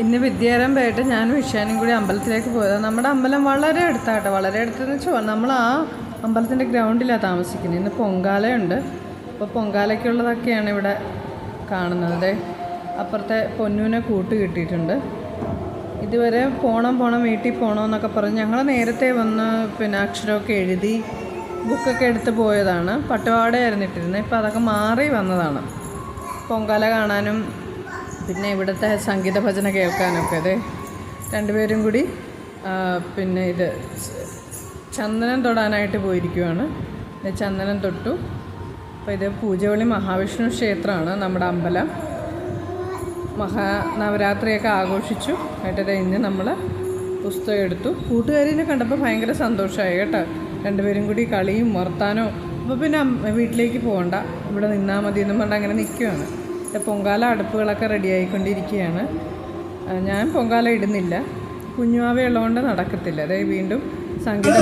ഇന്ന് വിദ്യാരംഭമായിട്ട് ഞാൻ ഇഷാനും കൂടി അമ്പലത്തിലേക്ക് പോയത്. നമ്മുടെ അമ്പലം വളരെ അടുത്താട്ടോ. വളരെ അടുത്തെന്ന് വെച്ചാൽ നമ്മൾ ആ അമ്പലത്തിന്റെ ഗ്രൗണ്ടിലാണ് താമസിക്കുന്നത് ഇന്ന് പൊങ്കാലയുണ്ട്. അപ്പോൾ പൊങ്കാലയ്ക്കുള്ളതൊക്കെയാണ് ഇവിടെ കാണുന്നത്. അപ്പുറത്തെ പൊന്നുവിനെ കൂട്ട് കിട്ടിയിട്ടുണ്ട്. ഇതുവരെ പോണം പോണം വീട്ടിൽ പോകണം എന്നൊക്കെ പറഞ്ഞ് ഞങ്ങൾ നേരത്തെ വന്ന് പിന്നെ അക്ഷരമൊക്കെ എഴുതി ബുക്കൊക്കെ എടുത്ത് പോയതാണ്. പട്ടുപാടയായിരുന്നു ഇട്ടിരുന്നത് ഇപ്പോൾ അതൊക്കെ മാറി വന്നതാണ്. പൊങ്കാല കാണാനും പിന്നെ ഇവിടുത്തെ സംഗീത ഭജന കേൾക്കാനൊക്കെ അതെ. രണ്ടുപേരും കൂടി പിന്നെ ഇത് ചന്ദനം തൊടാനായിട്ട് പോയിരിക്കുവാണ്. ചന്ദനം തൊട്ടു. അപ്പോൾ ഇത് പൂജവള്ളി മഹാവിഷ്ണു ക്ഷേത്രമാണ് നമ്മുടെ അമ്പലം. മഹാ നവരാത്രിയൊക്കെ ആഘോഷിച്ചു കേട്ടത് ഇന്ന് നമ്മൾ പുസ്തകം എടുത്തു. കൂട്ടുകാരിനെ കണ്ടപ്പോൾ ഭയങ്കര സന്തോഷമായി കേട്ടോ. രണ്ടുപേരും കൂടി കളിയും വർത്താനവും. അപ്പോൾ പിന്നെ വീട്ടിലേക്ക് പോകണ്ട. ഇവിടെ നിന്നാൽ മതി എന്നും പറഞ്ഞ് അങ്ങനെ നിൽക്കുകയാണ് പൊങ്കാല അടുപ്പുകളൊക്കെ റെഡി ആയിക്കൊണ്ടിരിക്കുകയാണ്. ഞാൻ പൊങ്കാല ഇടുന്നില്ല. കുഞ്ഞുവാവയുള്ളതുകൊണ്ട് നടക്കത്തില്ല. അതായത് വീണ്ടും സംഗീത